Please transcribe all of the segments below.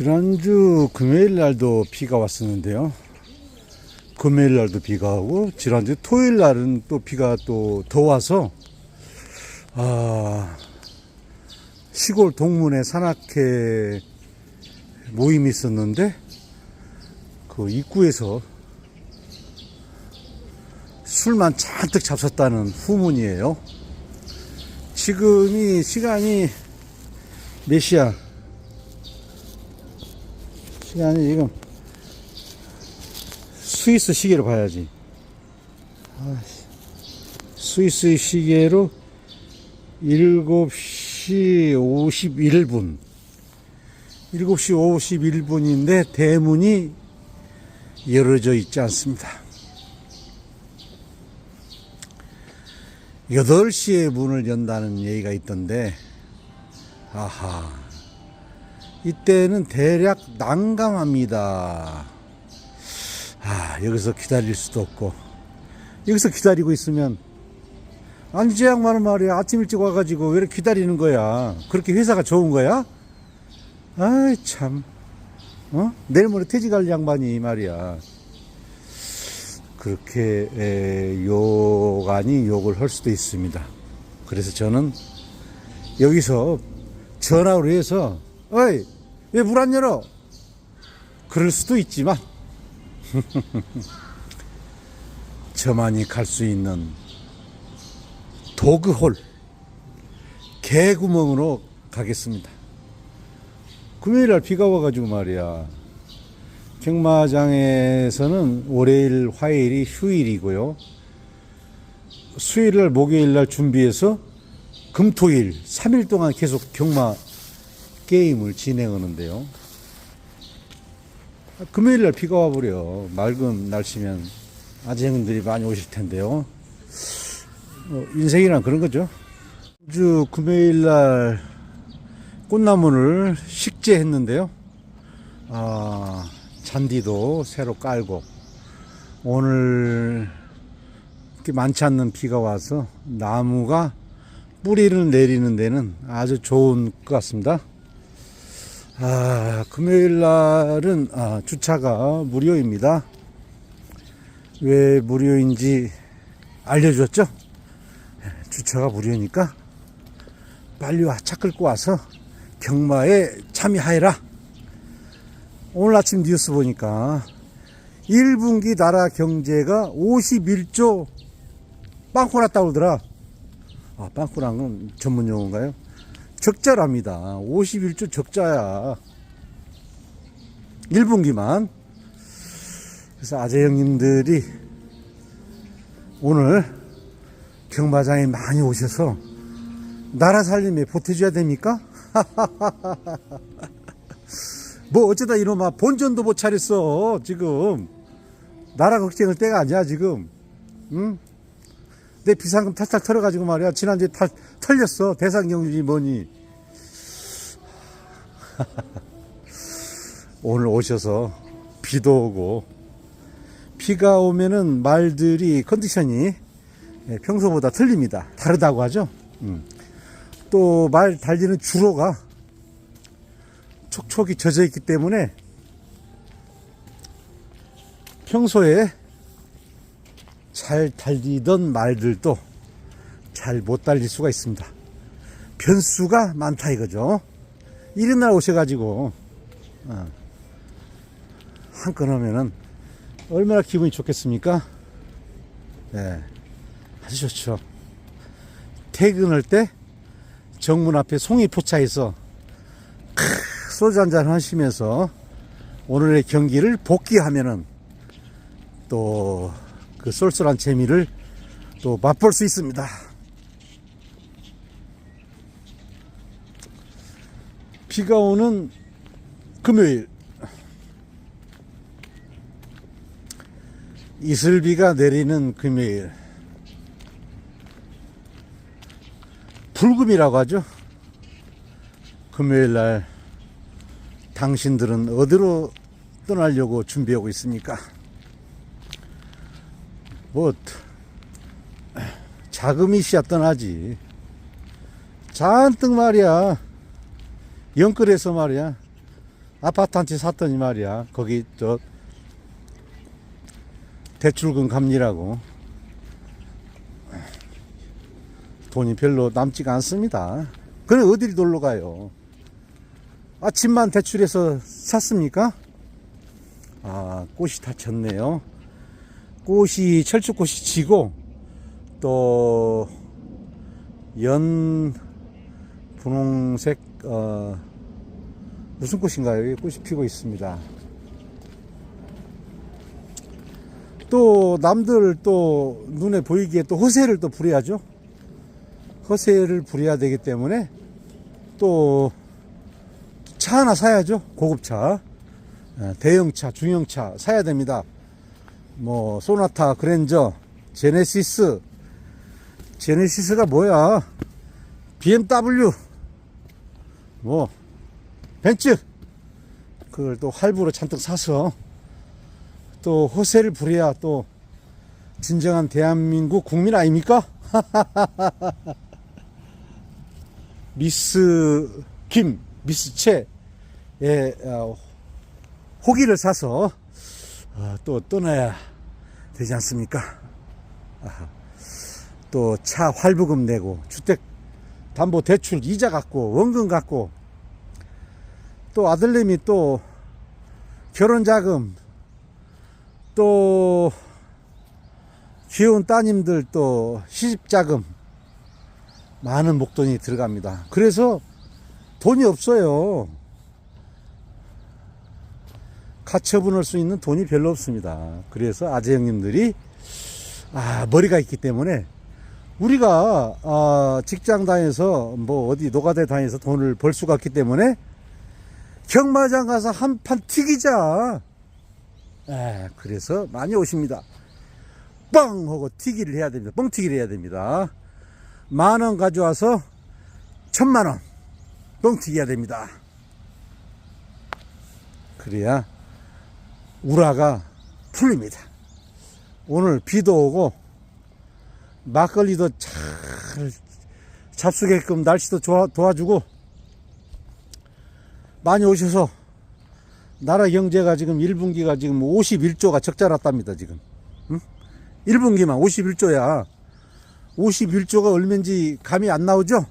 지난주 금요일 날도 비가 왔었는데요. 금요일 날도 비가 오고 지난주 토요일 날은 또 비가 또 더 와서 아 시골 동문회 산악회 모임이 있었는데 그 입구에서 술만 잔뜩 잡섰다는 후문이에요. 지금이 시간이 몇 시야? 시간이 지금 스위스 시계로 봐야지. 아이씨. 스위스 시계로 7시 51분. 7시 51분인데 대문이 열어져 있지 않습니다. 8시에 문을 연다는 얘기가 있던데, 아하. 이때는 대략 난감합니다. 아, 여기서 기다릴 수도 없고, 여기서 기다리고 있으면, 아니, 제 양반은 말이야. 아침 일찍 와가지고 왜 이렇게 기다리는 거야? 그렇게 회사가 좋은 거야? 아이, 참. 어? 내일 모레 퇴직할 양반이 말이야. 그렇게, 에, 욕, 아니, 욕을 할 수도 있습니다. 그래서 저는 여기서 전화로 해서, 어이, 왜문안 열어? 그럴 수도 있지만, 저만이 갈 수 있는 도그홀, 개구멍으로 가겠습니다. 금요일 날 비가 와가지고 말이야. 경마장에서는 월요일, 화요일이 휴일이고요. 수요일 날, 목요일 날 준비해서 금 토 일 3일 동안 계속 경마 게임을 진행하는데요. 금요일 날 비가 와버려. 맑은 날씨면 아재형들이 많이 오실 텐데요. 어, 인생이란 그런 거죠. 주 금요일 날 꽃나무를 식재했는데요. 아, 잔디도 새로 깔고 오늘 이렇게 많지 않는 비가 와서 나무가 뿌리를 내리는 데는 아주 좋은 것 같습니다. 아, 금요일 날은 아, 주차가 무료입니다. 왜 무료인지 알려주었죠? 주차가 무료니까 빨리 와, 차 끌고 와서 경마에 참여하여라. 오늘 아침 뉴스 보니까 1분기 나라 경제가 51조 빵꾸 났다고 그러더라. 아, 빵꾸란 건 전문 용어인가요? 적자랍니다. 51조 적자야. 1분기만. 그래서 아재 형님들이 오늘 경마장에 많이 오셔서 나라 살림에 보태줘야 됩니까? 뭐 어쩌다 이놈아 본전도 못 차렸어 지금 나라 걱정할 때가 아니야 지금 응? 내 비상금 탈탈 털어가지고 말이야. 지난주에 탈, 털렸어. 대상경주지 뭐니. 오늘 오셔서 비도 오고. 비가 오면은 말들이 컨디션이 예, 평소보다 틀립니다. 다르다고 하죠? 또말 달리는 주로가 촉촉이 젖어 있기 때문에 평소에 잘 달리던 말들도 잘 못 달릴 수가 있습니다. 변수가 많다 이거죠. 이런 날 오셔가지고 어, 한건 하면은 얼마나 기분이 좋겠습니까? 네, 아주 좋죠. 퇴근할 때 정문 앞에 송이 포차에서 소주 한잔 하시면서 오늘의 경기를 복귀하면은 또 그 쏠쏠한 재미를 또 맛볼 수 있습니다. 비가 오는 금요일 이슬비가 내리는 금요일 불금이라고 하죠. 금요일 날 당신들은 어디로 떠나려고 준비하고 있습니까? 뭐 자금이 씨야 떠나지. 잔뜩 말이야. 영끌에서 말이야. 아파트 한 채 샀더니 말이야. 거기 저 대출금 감리라고 돈이 별로 남지가 않습니다. 그럼 어디를 놀러 가요? 아, 집만 대출해서 샀습니까? 아, 꽃이 다 졌네요. 꽃이, 철쭉꽃이 지고, 또, 연, 분홍색, 어, 무슨 꽃인가요? 꽃이 피고 있습니다. 또, 남들 또, 눈에 보이기에 또 허세를 또 부려야죠. 허세를 부려야 되기 때문에, 또, 차 하나 사야죠. 고급차. 예, 대형차, 중형차 사야 됩니다. 뭐, 소나타, 그랜저, 제네시스. 제네시스가 뭐야? BMW. 뭐, 벤츠. 그걸 또 할부로 잔뜩 사서 또 허세를 부려야 또 진정한 대한민국 국민 아닙니까? 미스 김, 미스 채의 어, 호기를 사서 어, 또 떠나야 되지 않습니까? 또차 활부금 내고 주택 담보 대출 이자 갖고 원금 갖고 또 아들님이 또 결혼 자금 또 귀여운 따님들 또 시집 자금 많은 목돈이 들어갑니다. 그래서 돈이 없어요. 가처분 할 수 있는 돈이 별로 없습니다. 그래서 아재 형님들이 아 머리가 있기 때문에 우리가 아, 직장 다녀서 뭐 어디 노가다 다녀서 돈을 벌 수가 없기 때문에 경마장 가서 한 판 튀기자. 에, 그래서 많이 오십니다. 뻥 하고 튀기를 해야 됩니다. 뻥튀기를 해야 됩니다. 만 원 가져와서 천만 원 뻥튀기 해야 됩니다. 그래야 우라가 풀립니다. 오늘 비도 오고 막걸리도 잘 잡수게끔 날씨도 좋아, 도와주고 많이 오셔서 나라 경제가 지금 1분기가 지금 51조가 적자 났답니다 지금 응? 1분기만 51조야 51조가 얼마인지 감이 안 나오죠?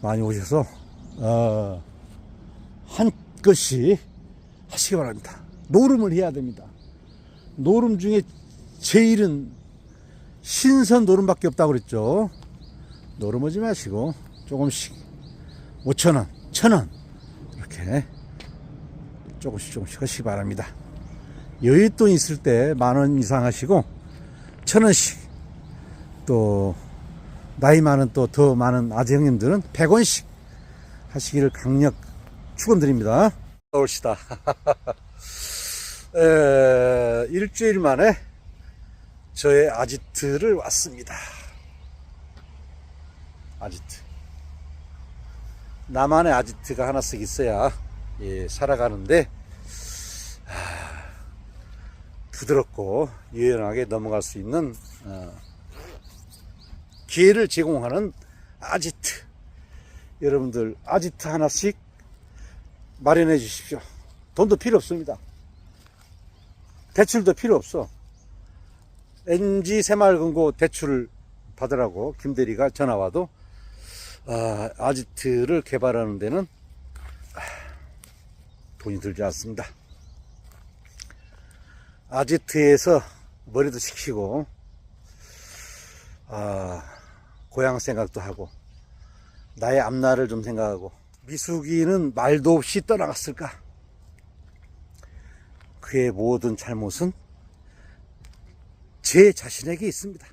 많이 오셔서 어, 한 것씩 하시기 바랍니다. 노름을 해야 됩니다. 노름 중에 제일은 신선 노름밖에 없다고 그랬죠. 노름하지 마시고 조금씩 5천원, 1천원 이렇게 조금씩 조금씩 하시기 바랍니다. 여윳돈 있을 때 만 원 이상 하시고 천 원씩 또 나이 많은 또 더 많은 아재 형님들은 100원씩 하시기를 강력 축원드립니다. 올시다. 에, 일주일 만에 저의 아지트를 왔습니다. 아지트. 나만의 아지트가 하나씩 있어야 예, 살아가는데 하, 부드럽고 유연하게 넘어갈 수 있는 어, 기회를 제공하는 아지트. 여러분들 아지트 하나씩 마련해 주십시오. 돈도 필요 없습니다. 대출도 필요 없어. NG 새마을금고 대출을 받으라고 김대리가 전화 와도 아, 아지트를 개발하는 데는 아, 돈이 들지 않습니다. 아지트에서 머리도 식히고 아, 고향 생각도 하고 나의 앞날을 좀 생각하고 미숙이는 말도 없이 떠나갔을까? 그의 모든 잘못은 제 자신에게 있습니다.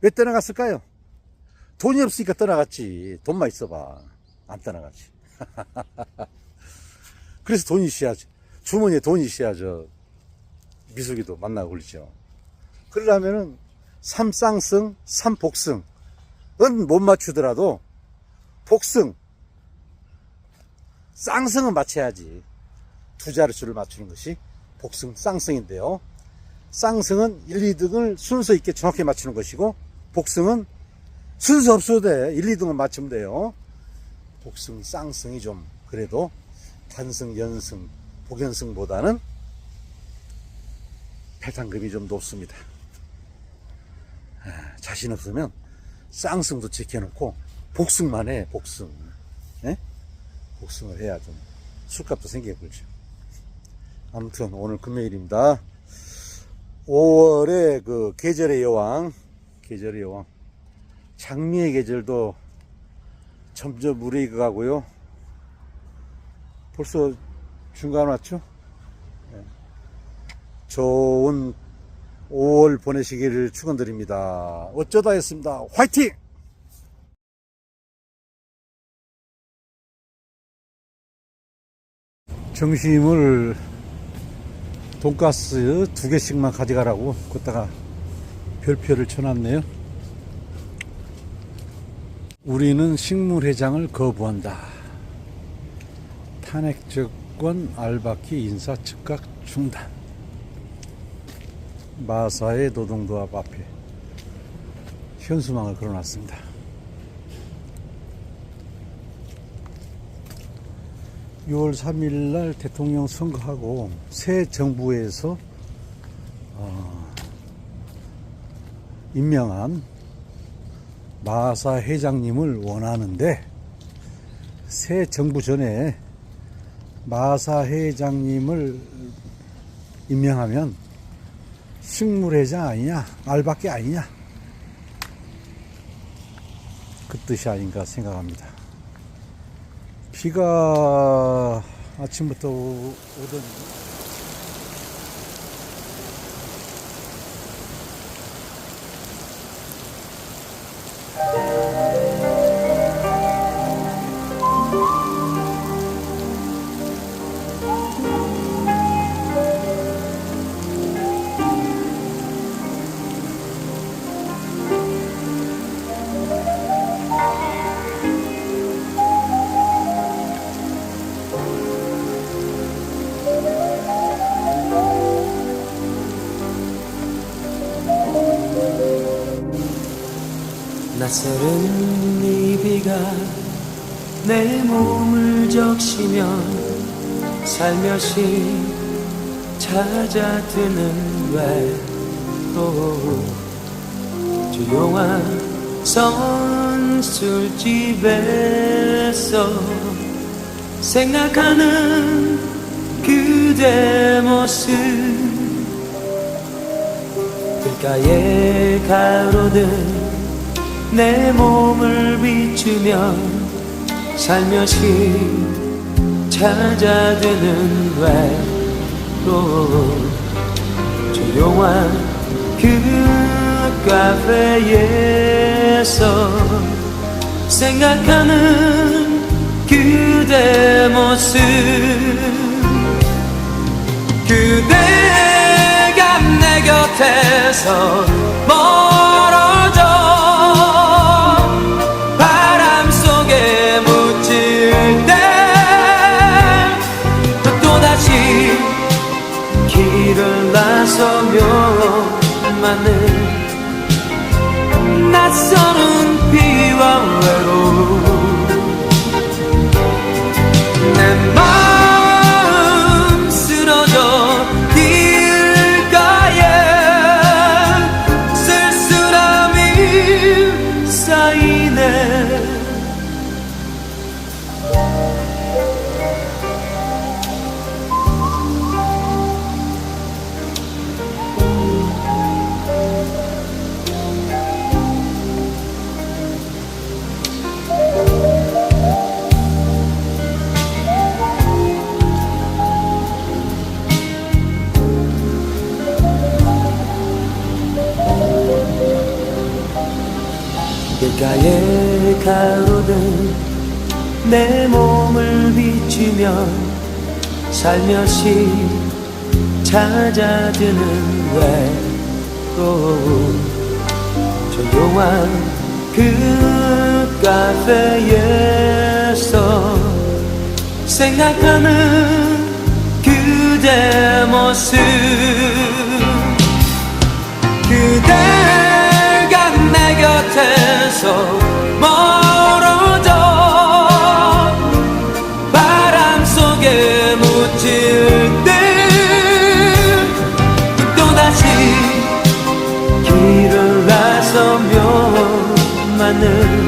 왜 떠나갔을까요? 돈이 없으니까 떠나갔지. 돈만 있어봐. 안 떠나갔지. 그래서 돈이 있어야지. 주머니에 돈이 있어야죠. 미숙이도 만나고 그러죠. 그러려면은 삼쌍승, 삼복승은 못 맞추더라도 복승, 쌍승은 맞춰야지. 두 자릿수를 맞추는 것이 복승, 쌍승인데요. 쌍승은 1, 2등을 순서 있게 정확히 맞추는 것이고, 복승은 순서 없어도 돼. 1, 2등은 맞추면 돼요. 복승, 쌍승이 좀 그래도 단승, 연승, 복연승보다는 패당금이 좀 높습니다. 아, 자신 없으면 쌍승도 지켜놓고 복승만 해, 복승. 예? 복승을 해야 좀 술값도 생겨보죠. 아무튼 오늘 금요일입니다. 5월의 그 계절의 여왕, 계절의 여왕, 장미의 계절도 점점 무르익어 가고요. 벌써 중간 왔죠? 예. 좋은 5월 보내시기를 축원드립니다. 어쩌다 했습니다. 화이팅! 점심을 돈가스 두 개씩만 가져가라고 그다가 별표를 쳐놨네요. 우리는 식물회장을 거부한다. 탄핵정권 알바키 인사 즉각 중단. 마사의 노동조합 앞에 현수막을 걸어놨습니다. (6월 3일 날 대통령 선거하고 새 정부에서 어, 임명한 마사 회장님을 원하는데 새 정부 전에 마사 회장님을 임명하면 식물회장 아니냐 알밖에 아니냐 그 뜻이 아닌가 생각합니다. 비가 아침부터 오- 오 낯설은 이 비가 내 몸을 적시면 살며시 찾아드는 외로움 조용한 선술집에서 생각하는 그대 모습 길가에 가로등 내 몸을 비추면 살며시 찾아드는 외로움 조용한 그 카페에서 생각하는 그대 모습. 그대가 내 곁에서 멀어져 또다시 길을 나서며 맞는 낯서는 비와 외로움 살며시 찾아드는 외로움 조용한 그 카페에서 생각하는 그대 모습. 그대가 내 곁에서 나서면 많은